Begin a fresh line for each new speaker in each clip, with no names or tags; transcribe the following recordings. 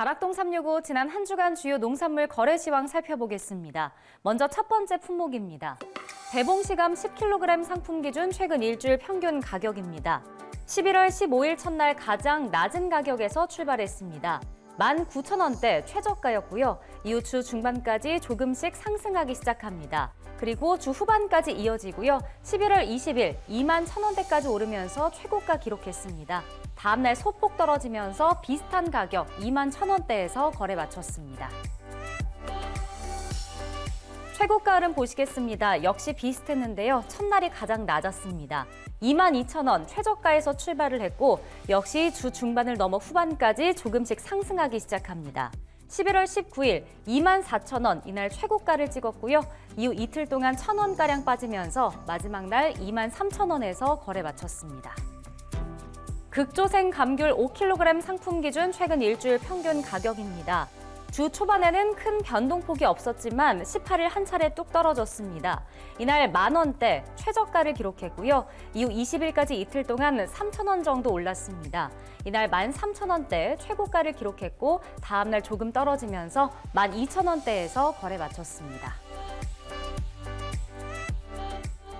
가락동 365 지난 한 주간 주요 농산물 거래 시황 살펴보겠습니다. 먼저 첫 번째 품목입니다. 대봉시감 10kg 상품 기준 최근 일주일 평균 가격입니다. 11월 15일 첫날 가장 낮은 가격에서 출발했습니다. 19,000원대 최저가였고요. 이후 주 중반까지 조금씩 상승하기 시작합니다. 그리고 주 후반까지 이어지고요. 11월 20일 2만 1,000원대까지 오르면서 최고가 기록했습니다. 다음날 소폭 떨어지면서 비슷한 가격 2만 1,000원대에서 거래 마쳤습니다. 최고가를 보시겠습니다. 역시 비슷했는데요. 첫날이 가장 낮았습니다. 22,000원 최저가에서 출발을 했고 역시 주 중반을 넘어 후반까지 조금씩 상승하기 시작합니다. 11월 19일 24,000원 이날 최고가를 찍었고요. 이후 이틀 동안 1,000원가량 빠지면서 마지막 날 23,000원에서 거래 마쳤습니다. 극조생 감귤 5kg 상품 기준 최근 일주일 평균 가격입니다. 주 초반에는 큰 변동폭이 없었지만 18일 한 차례 뚝 떨어졌습니다. 이날 만 원대 최저가를 기록했고요. 이후 20일까지 이틀 동안 3천 원 정도 올랐습니다. 이날 13,000원대 최고가를 기록했고 다음날 조금 떨어지면서 12,000원대에서 거래 마쳤습니다.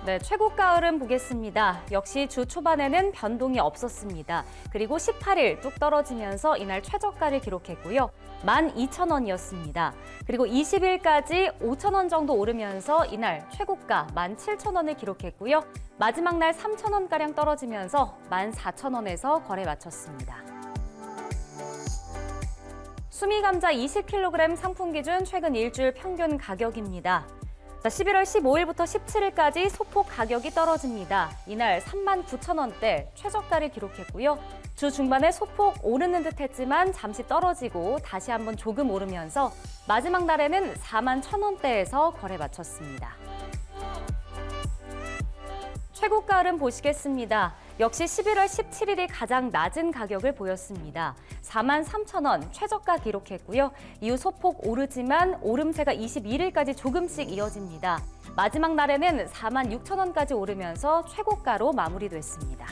네, 최고가 흐름 보겠습니다. 역시 주 초반에는 변동이 없었습니다. 그리고 18일 뚝 떨어지면서 이날 최저가를 기록했고요. 12,000원이었습니다. 그리고 20일까지 5,000원 정도 오르면서 이날 최고가 17,000원을 기록했고요. 마지막 날 3,000원가량 떨어지면서 14,000원에서 거래 마쳤습니다. 수미감자 20kg 상품 기준 최근 일주일 평균 가격입니다. 자, 11월 15일부터 17일까지 소폭 가격이 떨어집니다. 이날 39,000원대 최저가를 기록했고요. 주 중반에 소폭 오르는 듯 했지만 잠시 떨어지고 다시 한번 조금 오르면서 마지막 날에는 4만 1,000원대에서 거래 마쳤습니다. 최고가 흐름 보시겠습니다. 역시 11월 17일이 가장 낮은 가격을 보였습니다. 4만 3천 원 최저가 기록했고요. 이후 소폭 오르지만 오름세가 21일까지 조금씩 이어집니다. 마지막 날에는 4만 6천 원까지 오르면서 최고가로 마무리됐습니다.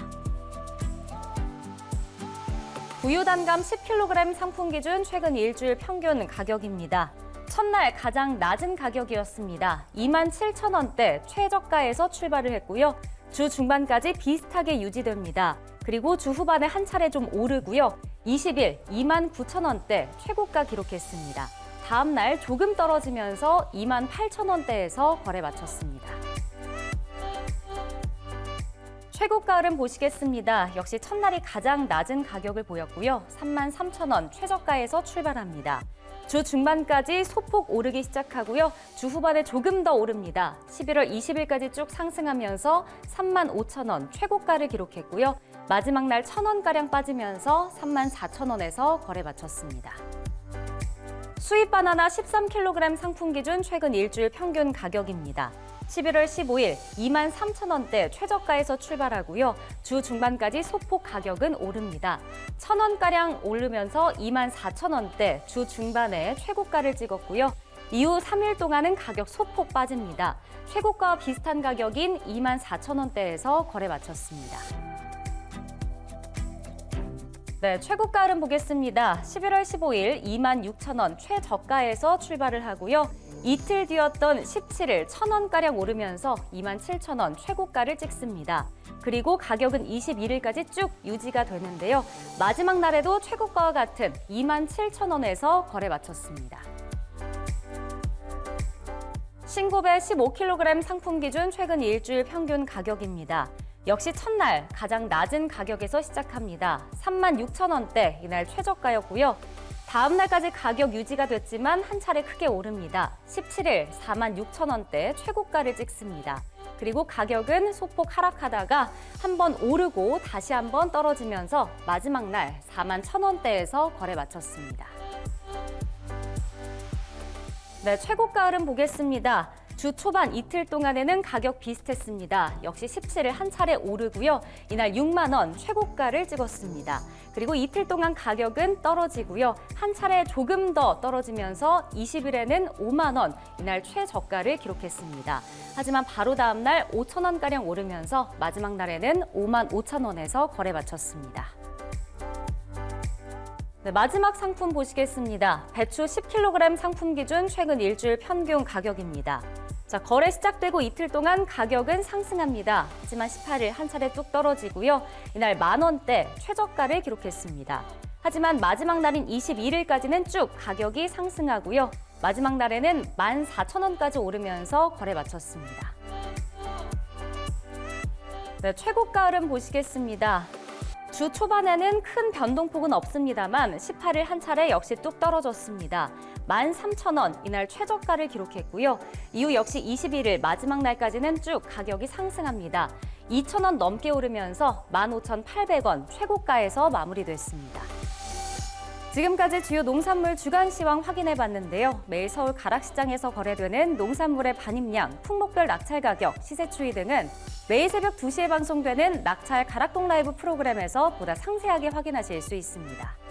우유 단감 10kg 상품 기준 최근 일주일 평균 가격입니다. 첫날 가장 낮은 가격이었습니다. 2만 7천 원대 최저가에서 출발을 했고요. 주 중반까지 비슷하게 유지됩니다. 그리고 주 후반에 한 차례 좀 오르고요. 20일 2만 9천 원대 최고가 기록했습니다. 다음 날 조금 떨어지면서 2만 8천 원대에서 거래 마쳤습니다. 최고가 흐름 보시겠습니다. 역시 첫날이 가장 낮은 가격을 보였고요. 3만 3천 원 최저가에서 출발합니다. 주 중반까지 소폭 오르기 시작하고요. 주 후반에 조금 더 오릅니다. 11월 20일까지 쭉 상승하면서 3만 5천 원 최고가를 기록했고요. 마지막 날 1천 원가량 빠지면서 3만 4천 원에서 거래 마쳤습니다. 수입 바나나 13kg 상품 기준 최근 일주일 평균 가격입니다. 11월 15일 2만 3천 원대 최저가에서 출발하고요. 주 중반까지 소폭 가격은 오릅니다. 천 원가량 오르면서 2만 4천 원대 주 중반에 최고가를 찍었고요. 이후 3일 동안은 가격 소폭 빠집니다. 최고가와 비슷한 가격인 2만 4천 원대에서 거래 마쳤습니다. 네, 최고가 흐름 보겠습니다. 11월 15일 2만 6천 원 최저가에서 출발을 하고요. 이틀 뒤였던 17일 1,000원가량 오르면서 2만 7천 원 최고가를 찍습니다. 그리고 가격은 21일까지 쭉 유지가 되는데요. 마지막 날에도 최고가와 같은 2만 7천 원에서 거래 마쳤습니다. 신고배 15kg 상품 기준 최근 일주일 평균 가격입니다. 역시 첫날 가장 낮은 가격에서 시작합니다. 3만 6천 원대 이날 최저가였고요. 다음 날까지 가격 유지가 됐지만 한 차례 크게 오릅니다. 17일 4만 6천 원대 최고가를 찍습니다. 그리고 가격은 소폭 하락하다가 한 번 오르고 다시 한 번 떨어지면서 마지막 날 4만 천 원대에서 거래 마쳤습니다. 네, 최고가 흐름 보겠습니다. 주 초반 이틀 동안에는 가격 비슷했습니다. 역시 17일 한 차례 오르고요. 이날 6만 원 최고가를 찍었습니다. 그리고 이틀 동안 가격은 떨어지고요. 한 차례 조금 더 떨어지면서 20일에는 5만 원 이날 최저가를 기록했습니다. 하지만 바로 다음 날 5천 원가량 오르면서 마지막 날에는 5만 5천 원에서 거래 마쳤습니다. 네, 마지막 상품 보시겠습니다. 배추 10kg 상품 기준 최근 일주일 평균 가격입니다. 자, 거래 시작되고 이틀 동안 가격은 상승합니다. 하지만 18일 한 차례 뚝 떨어지고요. 이날 만 원대 최저가를 기록했습니다. 하지만 마지막 날인 21일까지는 쭉 가격이 상승하고요. 마지막 날에는 14,000원까지 오르면서 거래 마쳤습니다. 네, 최고가 흐름 보시겠습니다. 주 초반에는 큰 변동폭은 없습니다만 18일 한 차례 역시 뚝 떨어졌습니다. 13,000원 이날 최저가를 기록했고요. 이후 역시 21일 마지막 날까지는 쭉 가격이 상승합니다. 2,000원 넘게 오르면서 15,800원 최고가에서 마무리됐습니다. 지금까지 주요 농산물 주간 시황 확인해 봤는데요. 매일 서울 가락시장에서 거래되는 농산물의 반입량, 품목별 낙찰 가격, 시세 추이 등은 매일 새벽 2시에 방송되는 낙찰 가락동 라이브 프로그램에서 보다 상세하게 확인하실 수 있습니다.